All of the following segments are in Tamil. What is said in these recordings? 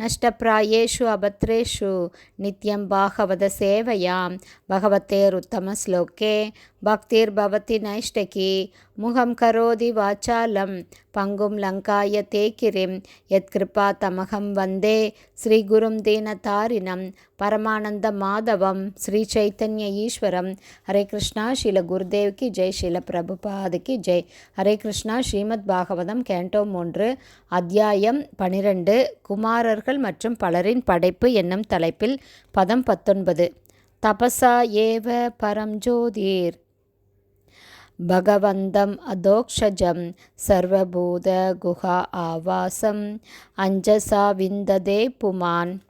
நஷ்டப்பிராயேஷு அபத்ரேஷு நித்யம் பாகவத சேவையாம் பகவத்தேருத்தமஸ்லோகே பக்திர்பவதி நைஷ்டகி முகம் கரோதி வாச்சாலம் பங்கும் லங்காய தேக்கிரிம் யத்கிருபா தமகம் வந்தே ஸ்ரீகுரும் தீனதாரிணம் பரமானந்த மாதவம் ஸ்ரீ சைத்தன்ய ஈஸ்வரம். ஹரே கிருஷ்ணா ஸ்ரீல குருதேவ்கி ஜெய் ஷீல பிரபுபாது ஜெய். ஹரே கிருஷ்ணா ஸ்ரீமத் பாகவதம் கேண்டோ மூன்று அத்தியாயம் பனிரெண்டு குமாரர்கள் மற்றும் பலரின் படைப்பு என்னும் தலைப்பில் பதம் பத்தொன்பது. தபசா ஏவ பரம் ஜோதிர். பகவந்தம் அதோக்ஷஜம் சர்வபூத குஹா ஆவாசம். அஞ்சசா விந்ததே புமான்.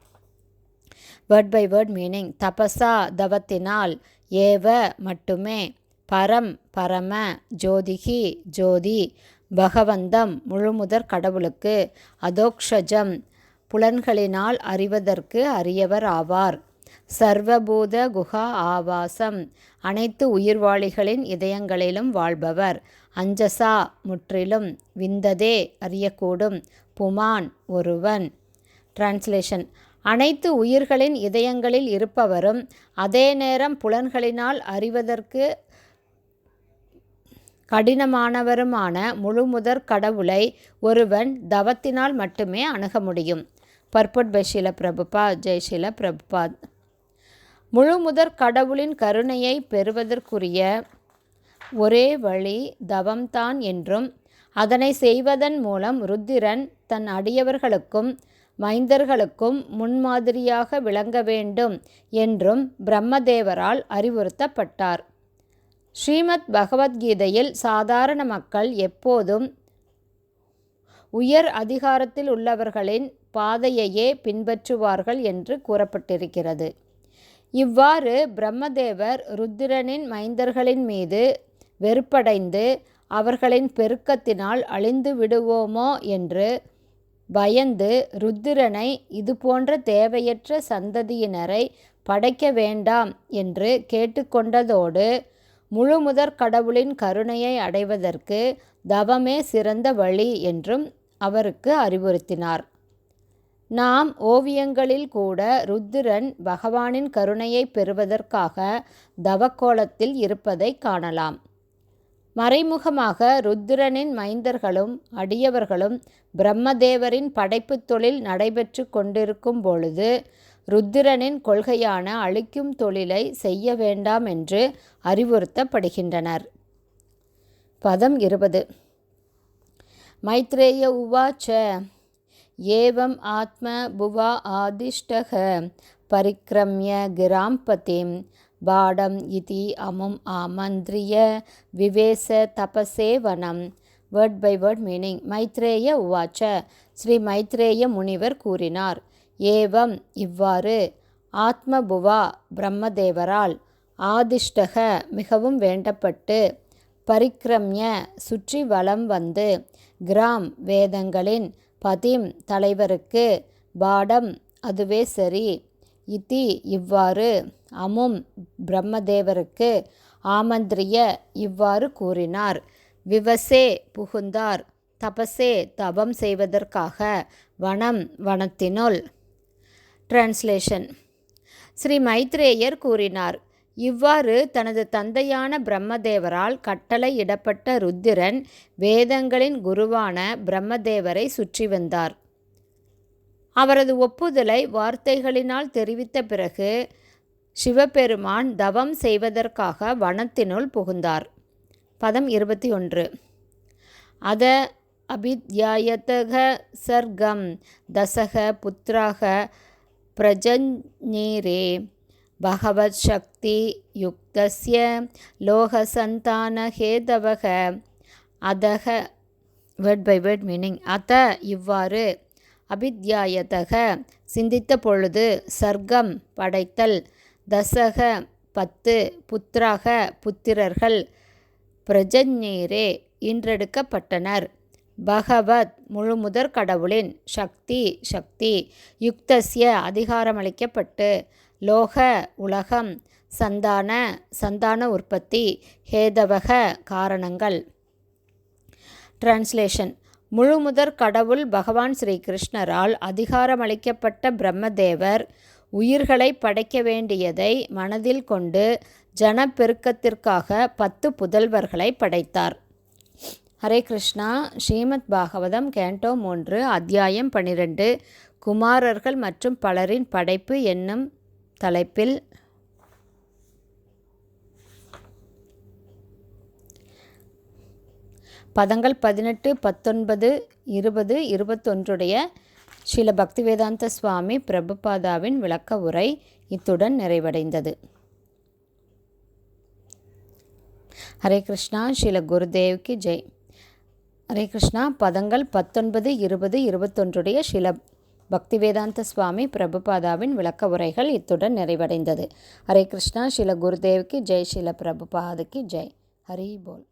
வேர்ட் பை வேர்ட் மீனிங் தபசா தவத்தினால் ஏவ மட்டுமே. பரம் பரம ஜோதிகி ஜோதி. பகவந்தம் முழுமுதற் கடவுளுக்கு. அதோக்ஷஜம் புலன்களினால் அறிவதற்கு அறியவர் ஆவார். சர்வபூத குஹா ஆவாசம் அனைத்து உயிர்வாளிகளின் இதயங்களிலும் வாழ்பவர். அஞ்சசா முற்றிலும் விந்ததே அறியக்கூடும். புமான் ஒருவன். டிரான்ஸ்லேஷன் அனைத்து உயிர்களின் இதயங்களில் இருப்பவரும் அதே நேரம் புலன்களினால் அறிவதற்கு கடினமானவருமான முழுமுதற் கடவுளை ஒருவன் தவத்தினால் மட்டுமே அணுக முடியும். பர்பட் பை ஷீல பிரபுபா. ஜெய்ஷீல பிரபுபாத் முழுமுதற் கடவுளின் கருணையை பெறுவதற்குரிய ஒரே வழி தவம்தான் என்றும் அதனை செய்வதன் மூலம் ருத்திரன் தன் அடியவர்களுக்கும் மைந்தர்களுக்கும் முன்மாதிரியாக விளங்க வேண்டும் என்றும் பிரம்மதேவரால் அறிவுறுத்தப்பட்டார். ஸ்ரீமத் பகவத்கீதையில் சாதாரண மக்கள் எப்போதும் உயர் அதிகாரத்தில் உள்ளவர்களின் பாதையையே பின்பற்றுவார்கள் என்று கூறப்பட்டிருக்கிறது. இவ்வாறு பிரம்மதேவர் ருத்திரனின் மைந்தர்களின் மீது வெறுப்படைந்து அவர்களின் பெருக்கத்தினால் அழிந்து விடுவோமோ என்று பயந்து ருத்திரனை இதுபோன்ற தேவையற்ற சந்ததியினரை படைக்க வேண்டாம் என்று கேட்டுக்கொண்டதோடு முழுமுதற் கடவுளின் கருணையை அடைவதற்கு தவமே சிறந்த வழி என்றும் அவருக்கு அறிவுறுத்தினார். நாம் ஓவியங்களில் கூட ருத்திரன் பகவானின் கருணையை பெறுவதற்காக தவக்கோலத்தில் இருப்பதை காணலாம். மறைமுகமாக ருத்திரனின் மைந்தர்களும் அடியவர்களும் பிரம்மதேவரின் படைப்பு தொழில் நடைபெற்று கொண்டிருக்கும் பொழுது ருத்திரனின் கொள்கையான அழிக்கும் தொழிலை செய்ய வேண்டாம் என்று அறிவுறுத்தப்படுகின்றனர். பதம் இருபது. மைத்ரேய உவாச்ச ஏவம் ஆத்ம புவா ஆதிஷ்டக பரிக்ரம்ய கிராம்பதிம் பாடம் இதி அமும் ஆமந்திரிய விவேச தபசேவனம். Word by word meaning Maitreya உவாச்ச. ஸ்ரீ மைத்ரேய முனிவர் கூறினார். ஏவம் இவ்வாறு ஆத்மபுவா பிரம்மதேவரால் ஆதிஷ்டக மிகவும் வேண்டப்பட்டு பரிக்கிரமிய சுற்றி வலம் வந்து கிராம் வேதங்களின் பதிம் தலைவருக்கு பாடம் அதுவே சரி. இத்தி இவ்வாறு அமும் பிரம்மதேவருக்கு ஆமந்திரிய இவ்வாறு கூறினார். விவசே புகுந்தார். தபசே தபம் செய்வதற்காக வனம் வனத்தினுள். டிரான்ஸ்லேஷன் ஸ்ரீ மைத்ரேயர் கூறினார். இவ்வாறு தனது தந்தையான பிரம்மதேவரால் கட்டளையிடப்பட்ட ருத்திரன் வேதங்களின் குருவான பிரம்மதேவரை சுற்றி வந்தார். அவரது ஒப்புதலை வார்த்தைகளினால் தெரிவித்த பிறகு சிவபெருமான் தவம் செய்வதற்காக வனத்தினுள் புகுந்தார். பதம் இருபத்தி ஒன்று. அத அபித்யாயத்தக சர்க்கம் தசக புத்திராக பிரஜஞீரே பகவத் சக்தி யுக்தஸ்ய லோகசந்தானஹேதவக அதக வேர்ட் பை வேர்ட் மீனிங் அத இவ்வாறு அபித்யாயதக. சிந்தித்த பொழுது சர்க்கம் படைத்தல். தசக பத்து புத்திராக புத்திரர்கள். பிரஜஞீரே இன்றெடுக்கப்பட்டனர். பகவத் முழுமுதற் கடவுளின் சக்தி சக்தி. யுக்தஸ்ய அதிகாரமளிக்கப்பட்டு. லோக உலகம் சந்தான சந்தான உற்பத்தி. ஹேதவக காரணங்கள். டிரான்ஸ்லேஷன் முழுமுதற் கடவுள் பகவான் ஸ்ரீ கிருஷ்ணரால் அதிகாரமளிக்கப்பட்ட பிரம்மதேவர் உயிர்களை படைக்க வேண்டியதை மனதில் கொண்டு ஜனப்பெருக்கத்திற்காக பத்து புதல்வர்களை படைத்தார். ஹரே கிருஷ்ணா. ஸ்ரீமத் பாகவதம் கேண்டோ மூன்று அத்தியாயம் பனிரெண்டு. குமாரர்கள் மற்றும் பலரின் படைப்பு என்னும் தலைப்பில் பதங்கள் பதினெட்டு பத்தொன்பது இருபது இருபத்தொன்றுடைய ஸ்ரீல பக்திவேதாந்த சுவாமி பிரபுபாதாவின் விளக்க உரை இத்துடன் நிறைவடைந்தது. ஹரே கிருஷ்ணா ஸ்ரீல குருதேவ்க்கு ஜெய். ஹரே கிருஷ்ணா பதங்கள் பத்தொன்பது இருபது இருபத்தொன்றுடைய ஸ்ரீல பக்திவேதாந்த சுவாமி பிரபுபாதாவின் விளக்க உரைகள் இத்துடன் நிறைவடைந்தது. ஹரே கிருஷ்ணா ஸ்ரீல குருதேவ்க்கு ஜெய் ஸ்ரீல பிரபுபாதுக்கு ஜெய். ஹரி போல்.